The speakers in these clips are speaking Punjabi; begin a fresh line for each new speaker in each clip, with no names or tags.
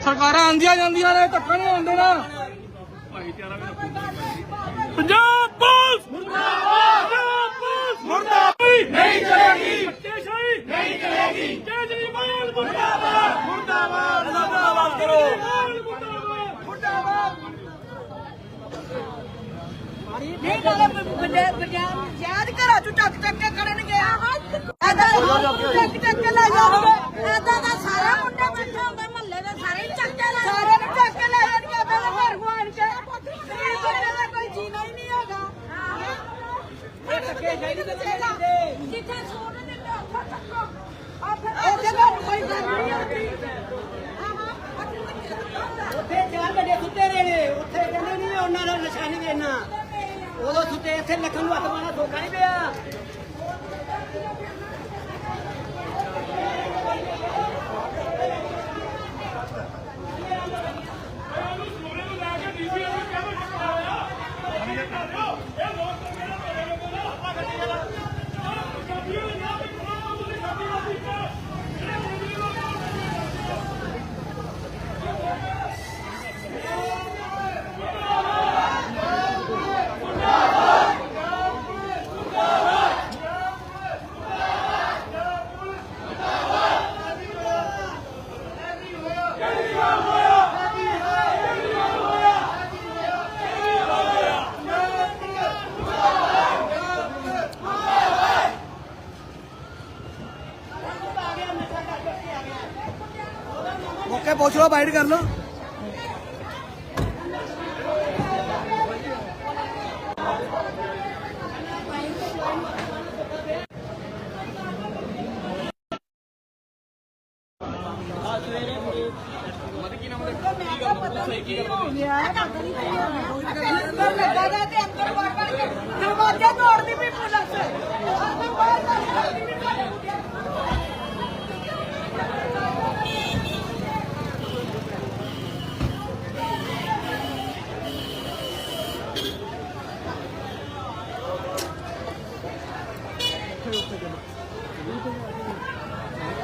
ਸਰਕਾਰਾਂ ਆਂਦੀਆਂ ਜਾਂਦੀਆਂ ਨੇ ਧੱਕਾ ਨਹੀਂ ਆਉਂਦੇ ਨਾ। ਪੰਜਾਬ ਪੁਲਿਸ ਮੁਰਦਾਬਾਦ ਪੰਜਾਬ ਪੁਲਿਸ ਮੁਰਦਾਬਾਦ ਨਹੀਂ ਚਲੇਗੀ ਬੱਚੇਸ਼ਾਹੀ ਨਹੀਂ ਚਲੇਗੀ ਕੇਜਰੀਵਾਲ ਮੁਰਦਾਬਾਦ ਮੁਰਦਾਬਾਦ ਮੁਰਦਾਬਾਦ ਕਰੋ ਮੁਰਦਾਬਾਦ
ਨਹੀਂ ਗੱਲ ਘਰਾਂ ਚੋਂ ਚੱਕ ਚੱਕ ਕੇ ਕਰਨਗੇ ਐਦਾਂ ਚੱਕ ਚੱਕ ਕੇ ਲੈ ਜਾਣਗੇ ਐਦਾਂ ਦਾ ਸਾਰਾ ਮੁੰਡਾ ਇਕੱਠਾ ਹੁੰਦਾ ਮਹੱਲੇ ਦੇ ਸਾਰੇ ਚੱਕ ਕੇ ਲੈ ਸਾਰੇ ਨੂੰ ਚੱਕ ਕੇ ਲੈ ਜਾਣਗੇ ਐਦਾਂ ਘਰ ਗੁਆਣ ਕੇ ਇਹ ਬੰਦੇ ਦਾ ਕੋਈ ਜੀਣਾ ਹੀ ਨਹੀਂ ਹੈਗਾ ਇਹ ਟੱਕੇ ਜਾਈ ਤੇ ਜਿੱਥੇ ਸੋਨ ਦਿੰਦੇ ਉੱਥੇ ਚੱਕੋ ਆ ਫਿਰ ਇੱਥੇ ਤਾਂ ਕੋਈ ਗੱਲ ਨਹੀਂ ਹੁੰਦੀ
ਉੱਥੇ ਚਾਰ ਵੱਡੇ ਸੁੱਤੇ ਰਹੇ ਨੇ। ਉੱਥੇ ਕਹਿੰਦੇ ਨਹੀਂ, ਉਹਨਾਂ ਦਾ ਨਸ਼ਾ ਨਹੀਂ ਦੇਣਾ। ਉਦੋਂ ਸੁੱਤੇ ਇੱਥੇ ਲੱਖਾਂ ਨੂੰ ਹੱਥ ਮਾਰਨਾ ਧੋਖਾ ਨਹੀਂ ਪਿਆ।
ਪੁੱਛ ਲਓ ਬਾਈਟ ਕਰ ਲਓ।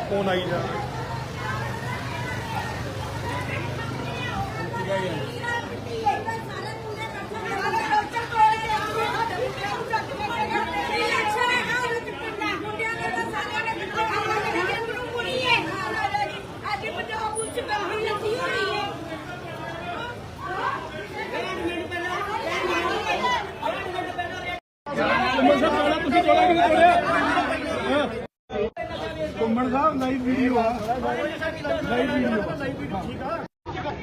校内い。ਵੀਡੀਓ ਆ ਲਾਈਵ ਵੀਡੀਓ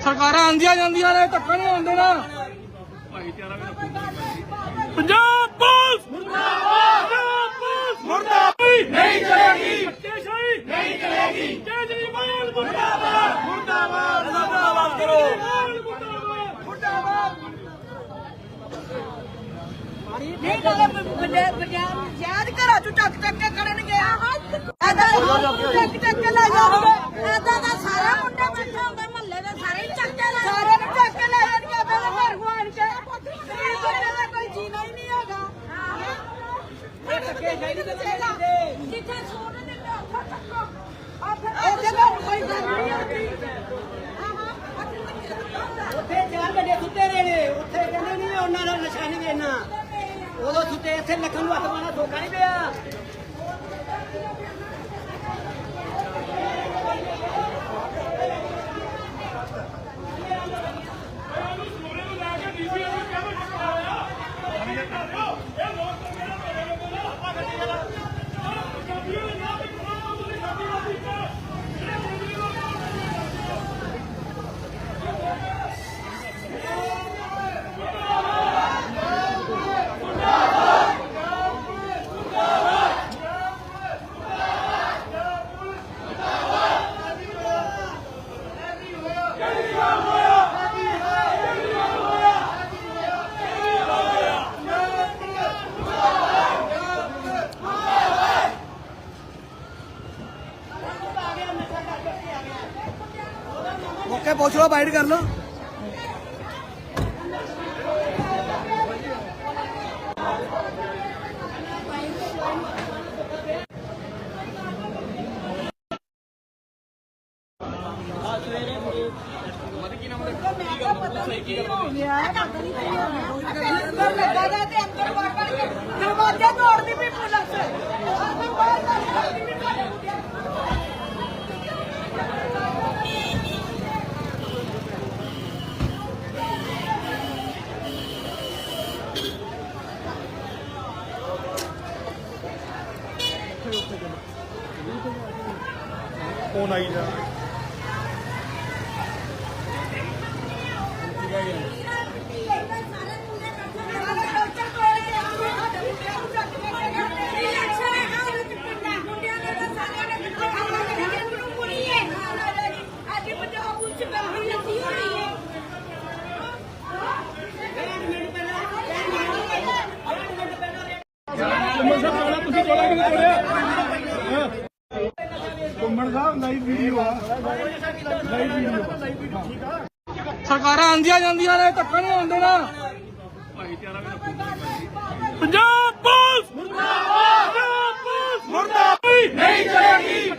ਸਰਕਾਰਾਂ ਆਂਦੀਆਂ ਜਾਂਦੀਆਂ ਨੇ ਧੱਕਾ ਨਹੀਂ ਆਉਂਦੇ ਨਾ। ਪੰਜਾਬ ਪੁਲਿਸ! ਮੁਰਦਾਬਾਦ! ਪੰਜਾਬ ਪੁਲਿਸ! ਮੁਰਦਾਬਾਦ! ਨਹੀਂ ਚਲੇਗੀ! ਬੱਚੇਸ਼ਾਹੀ ਨਹੀਂ ਚਲੇਗੀ! ਕੇਜਰੀਵਾਲ ਮੁਰਦਾਬਾਦ! ਮੁਰਦਾਬਾਦ! ਮੁਰਦਾਬਾਦ! ਕਰੋ! ਮੁਰਦਾਬਾਦ!
ਨਹੀਂ ਗੱਲ ਪੰਜਾਬ ਯਾਦ ਘਰਾਂ ਚੋਂ ਚੱਕ ਚੱਕ ਕੇ ਕਰਨਗੇ ਐਦਾਂ ਚੱਕ ਚੱਕ ਕੇ ਲੈ ਜਾਣਗੇ ਐਦਾਂ ਦਾ ਸਾਰਾ ਮੁੰਡਾ ਇਕੱਠਾ ਹੁੰਦਾ ਮਹੱਲੇ ਦੇ ਸਾਰੇ ਹੀ ਚੱਕ ਕੇ ਲੈ ਸਾਰੇ ਨੂੰ ਚੱਕ ਕੇ ਲੈ ਜਾਣਗੇ ਐਦਾਂ ਦਾ ਘਰ ਗੁਆਣ ਕੇ ਇਹ ਬੰਦੇ ਦਾ ਕੋਈ ਜੀਣਾ ਹੀ ਨਹੀਂ ਹੈਗਾ ਇਹ ਟੱਕੇ ਜਾਈ ਤੇ ਚੱਲਦੇ ਜਿੱਥੇ ਸੋਨ ਦਿੰਦੇ ਉੱਥੇ ਚੱਕੋ ਆ ਫਿਰ ਇੱਥੇ ਤਾਂ ਕੋਈ ਗੱਲ ਨਹੀਂ। ਹੁੰਦੀ
ਉੱਥੇ ਚਾਰ ਵੱਡੇ ਸੁੱਤੇ ਰਹੇ ਨੇ ਉੱਥੇ ਕਹਿੰਦੇ ਨਹੀਂ ਉਹਨਾਂ ਦਾ ਨਸ਼ਾ ਨਹੀਂ ਦੇਣਾ। ਉਦੋਂ ਸੁੱਤੇ ਇੱਥੇ ਲੱਖਾਂ ਨੂੰ ਹੱਥ ਮਾਰਨਾ ਧੋਖਾ ਨਹੀਂ ਪਿਆ।
ਮੌਕੇ ਪੁੱਛ ਲਓ ਬਾਈਟ ਕਰ ਲਓ।
ਦਰਵਾਜ਼ਾ ਤੋੜਦੀ ਵੀ ਪੁਲਿਸ ਅੰਦਰ ਬਾਹਰ ਕੱਢਦੀ ਵੀ ਪੁਲਿਸ
ないな。ਸਰਕਾਰਾਂ ਆਂਦੀਆਂ ਜਾਂਦੀਆਂ ਨੇ ਧੱਕਾ ਨਹੀਂ ਆਉਂਦੇ ਨਾ ਪੰਜਾਬ ਪੁਲਿਸ ਮੁਰਦਾਬਾਦ। ਮੁਰਦਾਬਾਦ। ਨਹੀਂ ਚਲੇਗੀ।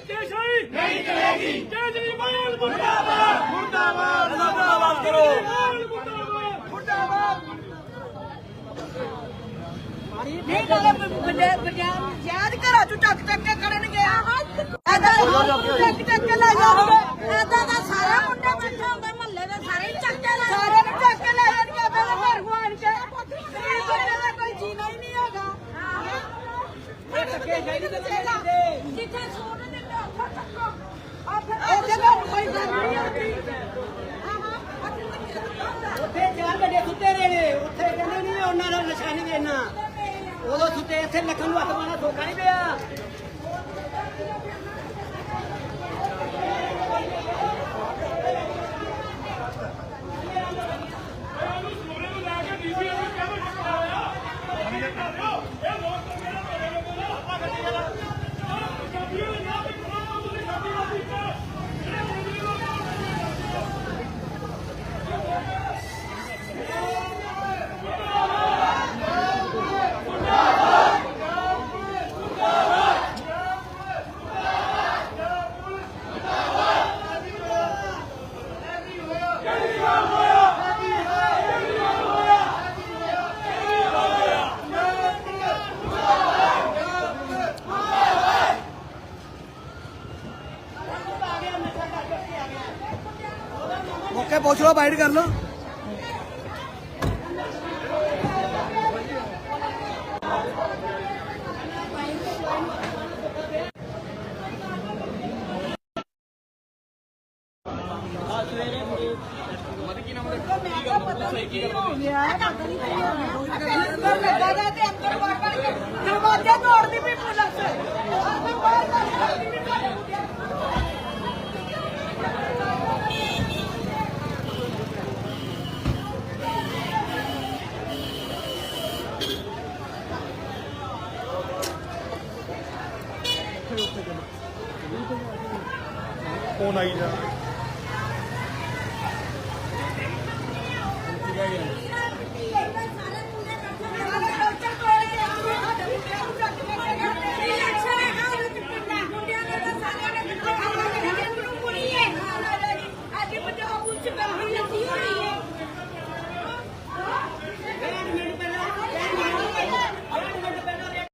ਨਹੀਂ ਚਲੇਗੀ। ਕੇਜਰੀਵਾਲ ਮੁਰਦਾਬਾਦ। ਮੁਰਦਾਬਾਦ। ਮੁਰਦਾਬਾਦ। ਕਰੋ। ਮੁਰਦਾਬਾਦ।
ਨਹੀਂ ਨਾਲੇ ਪੰਜਾਬ ਯਾਦ ਘਰਾਂ ਚੋਂ ਚੱਕ ਚੱਕ ਕੇ ਕਰਨਗੇ ਐਦਾਂ ਚੱਕ ਚੱਕ ਕੇ ਲੈ ਜਾਣਗੇ ਐਦਾਂ ਦਾ ਸਾਰਾ ਮੁੰਡਾ ਇਕੱਠਾ ਹੁੰਦਾ ਮਹੱਲੇ ਦੇ ਸਾਰੇ ਹੀ ਚੱਕ ਕੇ ਲੈ ਸਾਰੇ ਨੂੰ ਚੱਕ ਕੇ ਲੈ ਜਾਣਗੇ ਮੇਰੇ ਘਰ ਗੁਆਣ ਕੇ ਇਹ ਬੰਦੇ ਦਾ ਕੋਈ ਜੀਣਾ ਹੀ ਨਹੀਂ ਹੈਗਾ ਇਹ ਟੱਕੇ ਜਾਈ ਤੇ ਜਿੱਥੇ ਸੋਨ ਦਿੰਦੇ ਉੱਥੇ ਚੱਕੋ ਆ ਫਿਰ ਕੋਈ ਗੱਲ ਨਹੀਂ ਆਉਂਦੀ
ਉੱਥੇ ਚਾਰ ਘੰਟੇ ਸੁੱਤੇ ਰਹੇ ਨੇ। ਉੱਥੇ ਕਹਿੰਦੇ ਨਹੀਂ, ਉਹਨਾਂ ਦਾ ਨਸ਼ਾ ਨਹੀਂ ਦੇਣਾ। ਉਦੋਂ ਸੁੱਤੇ ਇੱਥੇ ਲੱਖਾਂ ਨੂੰ ਹੱਥ ਮਾਰਨਾ ਸੌਖਾ ਨਹੀਂ ਪਿਆ।
ਮੌਕੇ ਪੁੱਛ ਲਓ ਬਾਈਟ ਕਰ ਲਓ।
ਦਰਵਾਜ਼ਾ ਤੋੜਦੀ ਵੀ ਪੁਲਿਸ। ਅੰਦਰ ਬਾਹਰ ਕੱਢਦੀ ਵੀ ਪੁਲਿਸ
aí já.